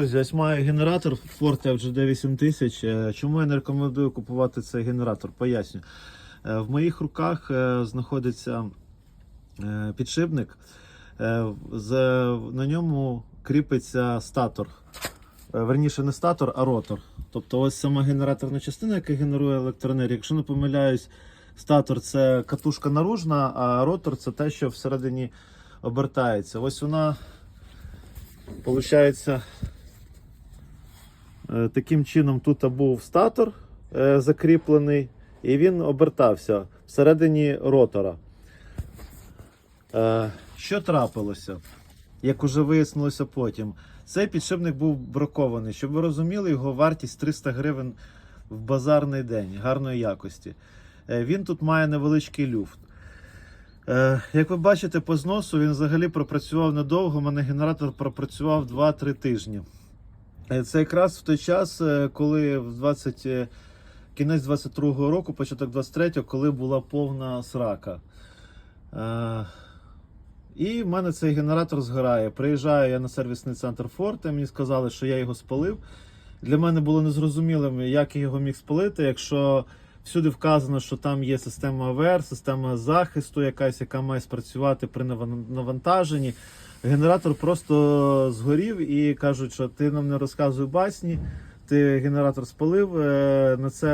Друзі, ось маю генератор Ford FGD 8000. Е, Чому я не рекомендую купувати цей генератор? Поясню. Е, В моїх руках е, знаходиться підшипник. На ньому кріпиться статор. Верніше, не статор, а ротор. Тобто ось сама генераторна частина, яка генерує електроенергію. Якщо не помиляюсь, статор це катушка наружна, а ротор це те, що всередині обертається. Ось вона, Е, Таким чином тут був статор е, закріплений, і він обертався всередині ротора. Е, Що трапилося? Як уже вияснилося потім, цей підшипник був бракований. Щоб ви розуміли, його вартість 300 гривень в базарний день гарної якості. Е, Він тут має невеличкий люфт. Е, Як ви бачите, по зносу він взагалі пропрацював недовго. У мене генератор пропрацював 2-3 тижні. Е, Це якраз в той час, е, коли в 20, е, кінець 22-го року, початок 23-го, коли була повна срака. І в мене цей генератор згорає. Приїжджаю я на сервісний центр Форте, мені сказали, що я його спалив. Для мене було незрозумілим, як я його міг спалити, якщо всюди вказано, що там є система АВР, система захисту, якась, яка має спрацювати при навантаженні. Генератор просто згорів і кажуть, що ти нам не розказуй басні, ти генератор спалив, е, на це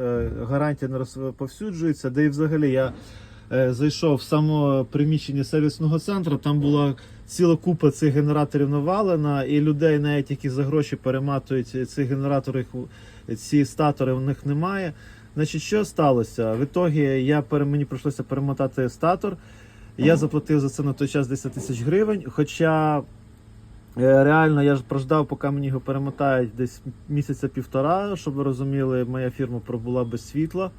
е, гарантія не розповсюджується. Де і взагалі я е, зайшов в само приміщення сервісного центру, там була ціла купа цих генераторів навалена, і людей, навіть які за гроші перематують ці генератори, ці статори, у них немає. Значить, що сталося? В ітогі я мені прийшлося перемотати статор. Я заплатив за це на той час 10 тисяч гривень. Хоча е, реально я ж прождав, поки мені його перемотають десь місяця півтора, щоб ви розуміли, моя фірма пробула без світла.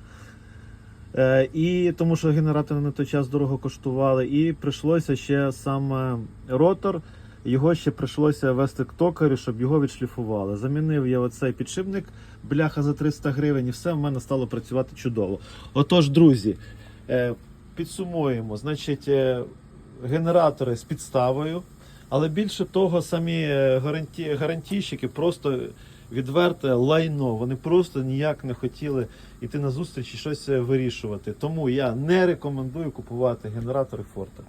Е, І тому що генератори на той час дорого коштували, і прийшлося ще саме ротор. Його ще прийшлося вести к токарю, щоб його відшліфували. Замінив я оцей підшипник, бляха за 300 гривень, і все в мене стало працювати чудово. Отож, друзі, е, підсумуємо, значить, е, генератори з підставою, але більше того, самі е, гаранті, гарантійщики просто відверте лайно. Вони просто ніяк не хотіли йти на зустріч і щось е, вирішувати. Тому я не рекомендую купувати генератори Форта.